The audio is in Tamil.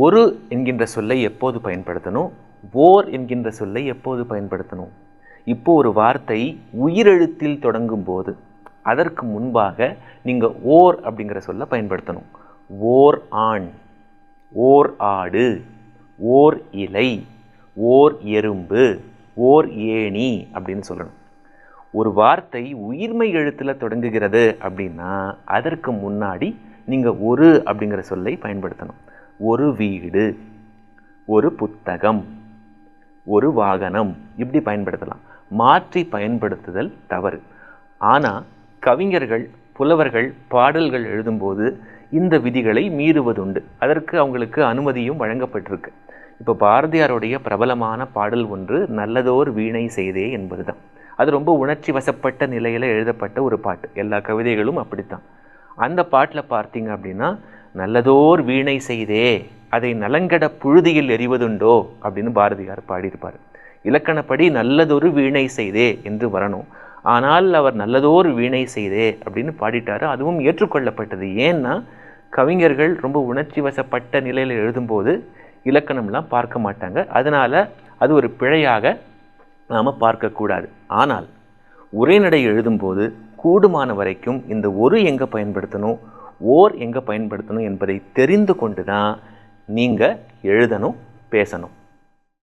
ஒரு என்கின்ற சொல்லை எப்போது பயன்படுத்தணும்? ஓர் என்கின்ற சொல்லை எப்போது பயன்படுத்தணும்? இப்போ ஒரு வார்த்தை உயிரெழுத்தில் தொடங்கும் போது அதற்கு முன்பாக நீங்கள் ஓர் அப்படிங்கிற சொல்ல பயன்படுத்தணும். ஓர் ஆண் ஓர் ஆடு ஓர் இலை ஓர் எறும்பு ஓர் ஏணி அப்படின்னு சொல்லணும். ஒரு வார்த்தை உயிர்மை எழுத்தில் தொடங்குகிறது அப்படின்னா அதற்கு முன்னாடி நீங்கள் ஒரு அப்படிங்கிற சொல்லை பயன்படுத்தணும். ஒரு வீடு ஒரு புத்தகம் ஒரு வாகனம். இப்படி பயன்படுத்தலாம். மாற்றி பயன்படுத்துதல் தவறு. ஆனால் கவிஞர்கள் புலவர்கள் பாடல்கள் எழுதும்போது இந்த விதிகளை மீறுவதுண்டு. அதற்கு அவங்களுக்கு அனுமதியும் வழங்கப்பட்டிருக்கு. இப்போ பாரதியாருடைய பிரபலமான பாடல் ஒன்று நல்லதோர் வீணை செய்தே என்பது தான் அது ரொம்ப உணர்ச்சி வசப்பட்ட நிலையில் எழுதப்பட்ட ஒரு பாட்டு. எல்லா கவிதைகளும் அப்படித்தான். அந்த பாட்டில் பார்த்தீங்க அப்படின்னா நல்லதோர் வீணை செய்தே அதை நலங்கட புழுதியில் எறிவதுண்டோ? அப்படின்னு பாரதியார் பாடியிருப்பார். இலக்கணப்படி நல்லதொரு வீணை செய்தே என்று வரணும். ஆனால் அவர் நல்லதோர் வீணை செய்தே அப்படின்னு பாடிட்டார். அதுவும் ஏற்றுக்கொள்ளப்பட்டது. ஏன்னா கவிஞர்கள் ரொம்ப உணர்ச்சி வசப்பட்ட நிலையில் எழுதும்போது இலக்கணம்லாம் பார்க்க மாட்டாங்க. அதனால் அது ஒரு பிழையாக நாம் பார்க்கக்கூடாது ஆனால் உரைநடை எழுதும்போது கூடுமான வரைக்கும் இந்த ஒரு எங்கே பயன்படுத்தணும்? ஓர் எங்கே பயன்படுத்தணும் என்பதை தெரிந்து கொண்டு தான் நீங்கள் எழுதணும் பேசணும்.